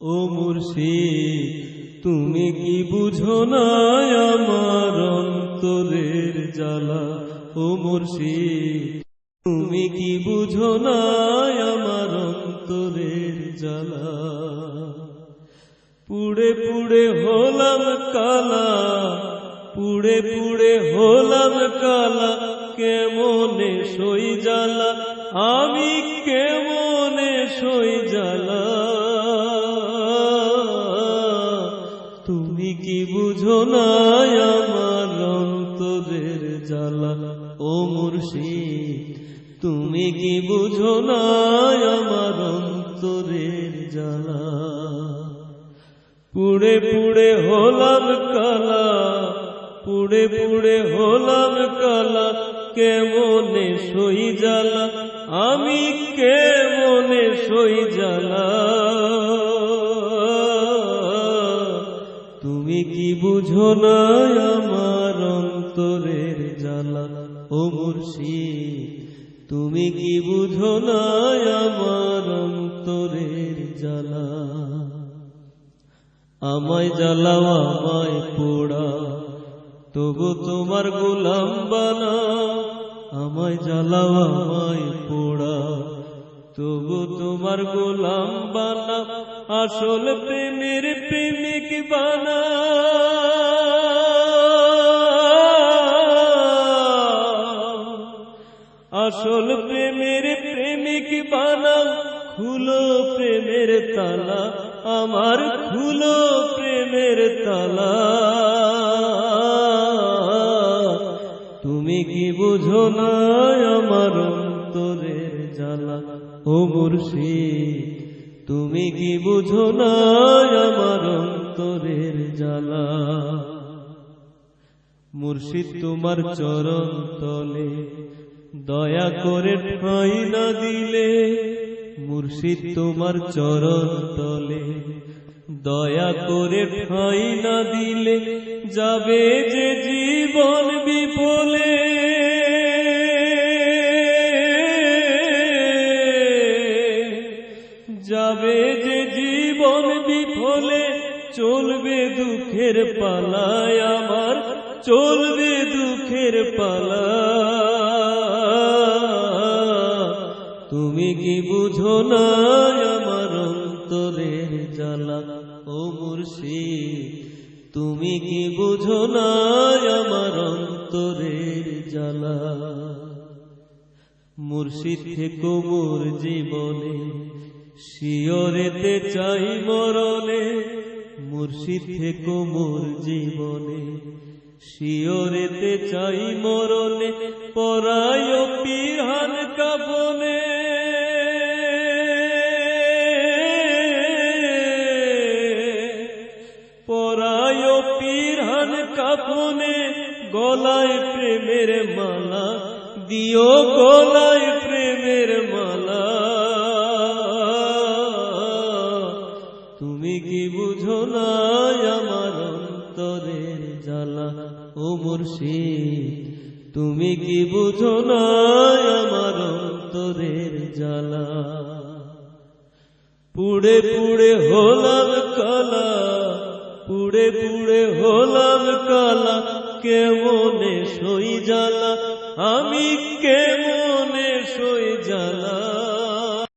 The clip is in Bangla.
ও মুর্শিদ, তুমি কি বুঝো না আমার অন্তরের জ্বালা? ও মুর্শিদ, তুমি কি বুঝো না আমার অন্তরের জ্বালা? পুড়ে পুড়ে হলাম কালা, পুড়ে পুড়ে হলাম কালা, কেমনে সই জ্বালা? কি আমার অন্তরের জ্বালা। ও মুর্শিদ, তুমি কি বুঝো না আমার অন্তরের জ্বালা? পুড়ে পুড়ে হলাম কালা, পুড়ে পুড়ে হলাম কালা, কেমনে সই জ্বালা? আমি কেমনে সই জ্বালা? তুমি কি বুঝো না আমার অন্তরের জ্বালা? ও মুর্শিদ, তুমি কি বুঝো না আমার অন্তরের জ্বালা? আমায় জ্বালাও, আমায় পোড়া, তবু তোমার গোলাম বানা। আমায় জ্বালাও, আমায় পোড়া। তবু তোমার গোলাম বানা, আসল প্রেমের প্রেমিক বানা। আসল প্রেমের প্রেমিক বানাও খুলো প্রেমের তালা, আমার খুলো প্রেমের তালা। তুমি কি বুঝো না আমার অন্তরের জ্বালা? ও মুর্শিদ, তুমি কি বুঝো না আমার অন্তরের জ্বালা? মুর্শিদ তোমার চরণ তলে, দয়া করে ঠাঁই না দিলে। মুর্শিদ তোমার চরণ তলে, দয়া করে ঠাঁই না দিলে যাবে যে জীবন যাবে যে জীবন বিফলে, চলবে দুঃখের পালায় আমার, চলবে দুঃখের পালা। তুমি কি বুঝো না আমার অন্তরের জ্বালা? ও মুর্শিদ, তুমি কি বুঝো না আমার অন্তরের জ্বালা? মুর্শিদ থেকে মোর জীবনে শিয়রেতে চাই মরণে, মুর্শিদ থেকে মোর জীবনে। শিয়রেতে চাই মরণে পরায় পিহান কাবনে পরায় পিরহান কাপনে, গলায় প্রেমের মালা, দিও গলায় প্রেমের মালা। তুমি কি বুঝো না আমার অন্তরের জ্বালা ও মুর্শিদ? তুমি কি বুঝো না আমার অন্তরের জ্বালা? পুড়ে পুড়ে হলাম কালা, পুড়ে পুড়ে হলাম কালা, কেমনে সই জ্বালা? আমি কেমন